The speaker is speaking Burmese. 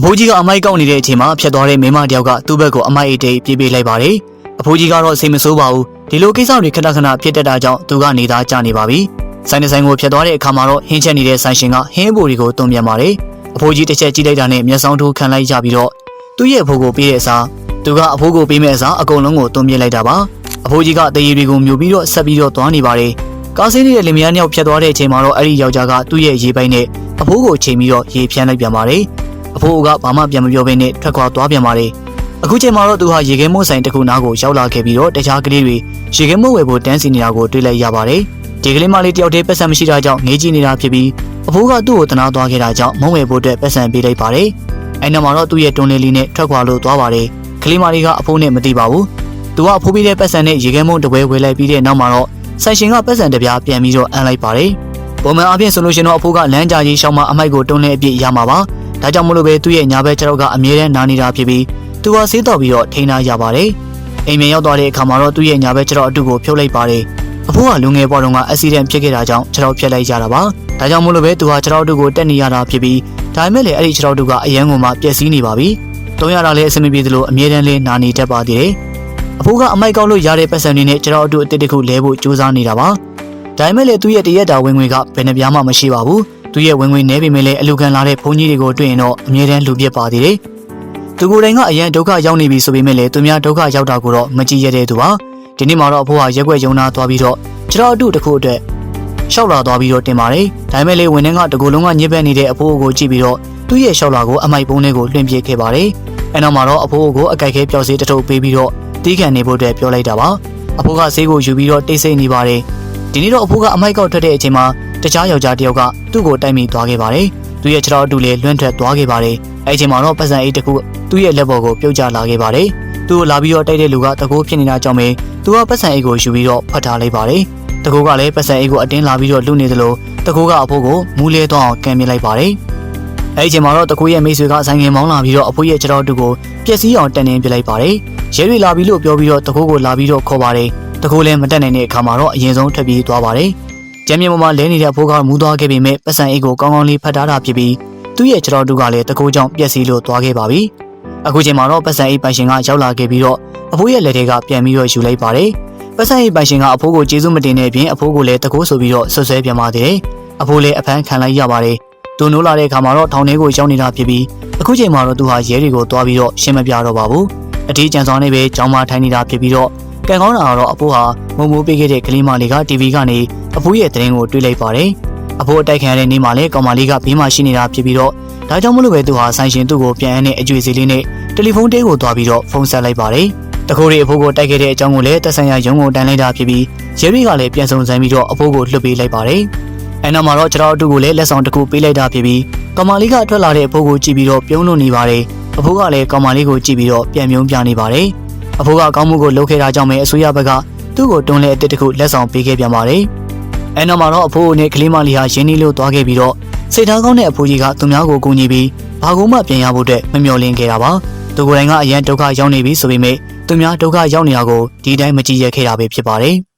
အဖိုးကြီးကအမိုက်ကောက်နေတဲ့အချိန်မှာဖြတ်သွားတဲ့မိန်းမတစ်ယောက်ကသူ့ဘက်ကိုအမိုက်အိတ်တိတ်ပြေးပေးလိုက်ပါတယ်အဖိုးကြီးကတော့စိတ်မဆိုးပါဘူးဒီလိုကိစ္စတွေခဏခဏဖြစ်တတ်တာကြောင့်သူကနေသားကြနေပါပြီဆိုင်တဲ့ဆိုင်ကိုဖြတ်သွားတဲ့အခါမှာတော့ဟင်းချက်နေတဲ့ဆိုင်ရှင်ကဟင်းဘိုတွေကိုတုံ့ပြန်ပါတယ်အဖိုးကြီးတစ်ချက်ကြည့်လိုက်တာနဲ့မျက်စောင်းထိုးခံလိုက်ကြပြီးတော့သူ့ရဲ့အဖိုးကိုပေးတဲ့အစားသူကအဖိုးကိုပေးမဲ့အစားအကုန်လုံးကိုတုံ့ပြန်လိုက်တာပါအဖိုးကြီးကတရေတွေကိုမြူပြီးတော့ဆက်ပြီးတော့သွားနေပါတယ်ကားစင်းနေတဲ့လင်မယားနှစ်ယောက်ဖြတ်သွားတဲ့အချိန်မှာတော့အဲ့ဒီယောက်ျားကသူ့ရဲ့ရေပိုက်နဲ့အဖိုးကိုချိန်ပြီးတော့ရေဖြန်းလိုက်ပြန်ပါတယ် အဖိုးကဘာမှပြန်မပြောဘဲနဲ့ထွက်ခွာသွားပြန်ပါတယ်အခုချိန်မှာတော့သူဟာရေခဲမိုးဆိုင်တစ်ခုနားကိုရောက်လာခဲ့ပြီးတော့တခြားကလေးတွေရေခဲမိုးဝယ်ဖို့တန်းစီနေတာကိုတွေ့လိုက်ရပါတယ်ဒီကလေးမလေးတယောက်တည်းပတ်စံမရှိတာကြောင့်ငေးကြည့်နေတာဖြစ်ပြီးအဖိုးကသူ့ကိုတနာသွားခဲ့တာကြောင့်မုံဝယ်ဖို့အတွက်ပတ်စံပေးလိုက်ပါတယ်အဲ့နောက်မှာတော့သူ့ရဲ့တွန်းလေးလေးနဲ့ထွက်ခွာလို့သွားပါတယ်ကလေးမလေးကအဖိုးနဲ့မသိပါဘူးသူကအဖိုးပေးတဲ့ပတ်စံနဲ့ရေခဲမုံတပွဲဝယ်လိုက်ပြီးတဲ့နောက်မှာတော့ဆိုင်ရှင်ကပတ်စံတစ်ပြားပြန်ပြီးတော့အမ်းလိုက်ပါတယ်ပုံမှန်အပြင်ဆိုလို့ရှင်တော့အဖိုးကလမ်းကြားကြီးရှောင်းမအမိုက်ကိုတွန်းလဲအပြည့်ရမှာပါ ဒါကြောင့်မလို့ပဲသူ့ရဲ့ညာဘက်ခြေထောက်ကအမြဲတမ်းနာနေတာဖြစ်ပြီးသူဟာဆေးတော့ပြီးတော့ထိန်းထားရပါတယ်အိမ်ပြန်ရောက်သွားတဲ့အခါမှာတော့သူ့ရဲ့ညာဘက်ခြေထောက်အတုကိုဖြုတ်လိုက်ပါတယ်အဖိုးကလူငယ်ပေါ်တုန်းကအက်ဆီဒန့်ဖြစ်ခဲ့တာကြောင့်ခြေထောက်ဖြတ်လိုက်ကြတာပါဒါကြောင့်မလို့ပဲသူဟာခြေထောက်အတုကိုတက်နေရတာဖြစ်ပြီးဒါပေမဲ့လည်းအဲ့ဒီခြေထောက်အတုကအရန်ကုန်မှပျက်စီးနေပါပြီတုံးရတာလည်းအဆင်မပြေသလိုအမြဲတမ်းလေးနာနေတတ်ပါသေးတယ်အဖိုးကအမိုက်ကောက်လို့ရတဲ့ပတ်စံတွေနဲ့ခြေထောက်အတုအတစ်တစ်ခုလဲဖို့ကြိုးစားနေတာပါဒါပေမဲ့လည်းသူ့ရဲ့တရက်တာဝင်ငွေကဘယ်နှပြားမှမရှိပါဘူး သူ့ရဲ့ဝင်ငွေနည်းပေမဲ့လည်းအလူခံလာတဲ့ဘုန်းကြီးတွေကိုတွေ့ရင်တော့အမြဲတမ်းလူပြစ်ပါသေးတယ်သူကိုယ်တိုင်ကအရန်ဒုက္ခရောက်နေပြီဆိုပေမဲ့လည်းသူများဒုက္ခရောက်တာကိုတော့မကြည့်ရတဲ့သူပါဒီနေ့မှာတော့အဖိုးဟာရက်ွက်ယုံနာသွားပြီးတော့ခြေထောက်အတုတစ်ခုအတွက်ရှောက်လာသွားပြီးတော့တင်ပါတယ်ဒါပေမဲ့လည်းဝင်နှင်းကတကူလုံးကညစ်ပတ်နေတဲ့အဖိုးကိုကြည့်ပြီးတော့သူ့ရဲ့ရှောက်လာကိုအမိုက်ပုံးလေးကိုလွှင့်ပြစ်ခဲ့ပါတယ်အဲနောက်မှာတော့အဖိုးကိုအကြိုက်ခဲပျောက်စေးတထုပ်ပေးပြီးတော့တီးခံနေဖို့အတွက်ပြောလိုက်တာပါအဖိုးကဆေးကိုယူပြီးတော့တိတ်ဆိတ်နေပါတယ်ဒီနေ့တော့အဖိုးကအမိုက်ကောက်ထွက်တဲ့အချိန်မှာ တခြားယောက်ျားတစ်ယောက်ကသူ့ကိုတိုက်မိသွားခဲ့ပါတယ်သူ့ရဲ့ခြေထောက်အတူလေးလွှင့်ထွက်သွားခဲ့ပါတယ်အဲအချိန်မှာတော့ပတ်စံအိတ်တစ်ခုသူ့ရဲ့လက်ပေါ်ကိုပြုတ်ကျလာခဲ့ပါတယ်သူ့ကိုလာပြီးတော့တိုက်တဲ့လူကတကိုးဖြစ်နေတာကြောင့်ပဲသူကပတ်စံအိတ်ကိုယူပြီးတော့ဖတ်ထားလိုက်ပါတယ်တကိုးကလည်းပတ်စံအိတ်ကိုအတင်းလာပြီးတော့လူနေသလိုတကိုးကအဖိုးကိုမူးလဲတော့အောင်ကန်ပြလိုက်ပါတယ်အဲဒီအချိန်မှာတော့တကိုးရဲ့မိတ်ဆွေကဆိုင်ငယ်မောင်းလာပြီးတော့အဖိုးရဲ့ခြေထောက်တူကိုပျက်စီးအောင်တန်တင်ပြလိုက်ပါတယ်ရဲတွေလာပြီးလို့ပြောပြီးတော့တကိုးကိုလာပြီးတော့ခေါ်ပါတယ်တကိုးလည်းမတက်နိုင်တဲ့အခါမှာတော့အရင်ဆုံးထွက်ပြေးသွားပါတယ် ကျမ်းမြေပေါ်မှာလဲနေတဲ့အဖိုးကမူးသွားခဲ့ပေမဲ့ပတ်စံအိတ်ကိုကောင်းကောင်းလေးဖတ်ထားတာဖြစ်ပြီးသူ့ရဲ့ခြေထောက်တူကလည်းတကိုးကြောင့်ပျက်စီးလို့သွားခဲ့ပါပြီအခုချိန်မှာတော့ပတ်စံအိတ်ပိုင်ရှင်ကရောက်လာခဲ့ပြီးတော့အဖိုးရဲ့လက်ထဲကပြန်ပြီးတော့ယူလိုက်ပါတယ်ပတ်စံအိတ်ပိုင်ရှင်ကအဖိုးကိုကျေးဇူးမတင်တဲ့အပြင်အဖိုးကိုလည်းတကိုးဆိုပြီးတော့ဆွဆွဲပြန်ပါသေးတယ်အဖိုးလည်းအဖမ်းခံလိုက်ရပါတယ်သူနိုးလာတဲ့အခါမှာတော့ထောင်ထဲကိုရောက်နေတာဖြစ်ပြီးအခုချိန်မှာတော့သူဟာရဲတွေကိုတွားပြီးတော့ရှင်းမပြတော့ပါဘူးအထီးကျန်ဆောင်နေပဲကြောင်းမထိုင်နေတာဖြစ်ပြီးတော့ကံကောင်းတာကတော့အဖိုးဟာမုံမိုးပေးခဲ့တဲ့ကလေးမလေးက TV ကနေ အဖိုးရဲ့သတင်းကိုတွေ့လိုက်ပါတယ်အဖိုးအတိုက်ခံရတဲ့နေ့မှာလည်းကောင်မလေးကဘေးမှာရှိနေတာဖြစ်ပြီးတော့ဒါကြောင့်မလို့ပဲသူဟာဆိုင်ရှင်သူ့ကိုပြန်အပ်တဲ့အကျွေးစီလေးနဲ့တယ်လီဖုန်းတဲကိုတွားပြီးတော့ဖုန်းဆက်လိုက်ပါတယ်တခိုးရီအဖိုးကိုတိုက်ခဲ့တဲ့အကြောင်းကိုလည်းတက်ဆိုင်ရာရုံးကိုတန်းလိုက်တာဖြစ်ပြီးရဲတွေကလည်းပြန်ဆုံဆိုင်ပြီးတော့အဖိုးကိုလွှတ်ပေးလိုက်ပါတယ်အဲနောက်မှာတော့ကျွန်တော်တို့ကိုလည်းလက်ဆောင်တစ်ခုပေးလိုက်တာဖြစ်ပြီးကောင်မလေးကထွက်လာတဲ့အဖိုးကိုကြည့်ပြီးတော့ပြုံးလို့နေပါတယ်အဖိုးကလည်းကောင်မလေးကိုကြည့်ပြီးတော့ပြန်ပြုံးပြနေပါတယ်အဖိုးကကောင်းမှုကိုလုပ်ခဲ့တာကြောင့်ပဲအစိုးရဘက်ကသူ့ကိုတွန်းလဲအတစ်တစ်ခုလက်ဆောင်ပေးခဲ့ပြန်ပါတယ် အဲနောက်မှာတော့အဖိုးနဲ့ကလေးမလေးဟာရင်းနှီးလို့သွားခဲ့ပြီးတော့စိတ်ထားကောင်းတဲ့အဖိုးကြီးကသူများကိုကူညီပြီးဘာကူမှပြန်ရဖို့အတွက်မမျှော်လင့်ခဲ့တာပါသူကိုယ်တိုင်ကအရန်ဒုက္ခရောက်နေပြီဆိုပေမဲ့သူများဒုက္ခရောက်နေတာကိုဒီတိုင်းမကြည့်ရခဲ့တာပဲဖြစ်ပါတယ်